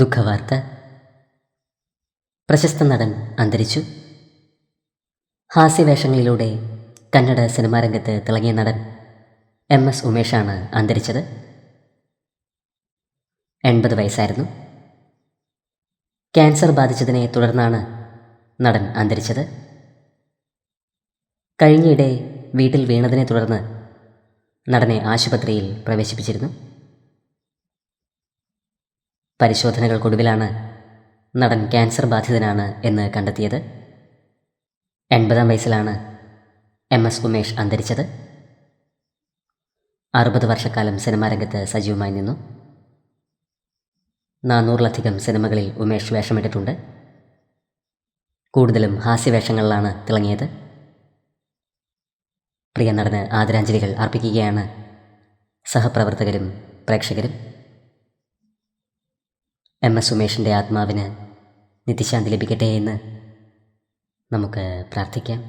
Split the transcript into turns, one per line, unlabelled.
ദുഃഖവാർത്ത. പ്രശസ്ത നടൻ അന്തരിച്ചു. ഹാസ്യവേഷങ്ങളിലൂടെ കന്നഡ സിനിമാ രംഗത്ത് തിളങ്ങിയ നടൻ എം എസ് ഉമേഷാണ് അന്തരിച്ചത്. എൺപത് വയസ്സായിരുന്നു. ക്യാൻസർ ബാധിച്ചതിനെ തുടർന്നാണ് നടൻ അന്തരിച്ചത്. കഴിഞ്ഞയിടെ വീട്ടിൽ വീണതിനെ തുടർന്ന് നടനെ ആശുപത്രിയിൽ പ്രവേശിപ്പിച്ചിരുന്നു. പരിശോധനകൾക്കൊടുവിലാണ് നടൻ ക്യാൻസർ ബാധിതനാണ് എന്ന് കണ്ടെത്തിയത്. എൺപതാം വയസ്സിലാണ് എം എസ് ഉമേഷ് അന്തരിച്ചത്. അറുപത് വർഷക്കാലം സിനിമാ രംഗത്ത് സജീവമായി നിന്നു. നാനൂറിലധികം സിനിമകളിൽ ഉമേഷ് വേഷമിട്ടിട്ടുണ്ട്. കൂടുതലും ഹാസ്യവേഷങ്ങളിലാണ് തിളങ്ങിയത്. പ്രിയ നടന് ആദരാഞ്ജലികൾ അർപ്പിക്കുകയാണ് സഹപ്രവർത്തകരും പ്രേക്ഷകരും. എം എസ് ഉമേഷിന്റെ ആത്മാവിന് നിത്യശാന്തി ലഭിക്കട്ടെ എന്ന് നമുക്ക് പ്രാർത്ഥിക്കാം.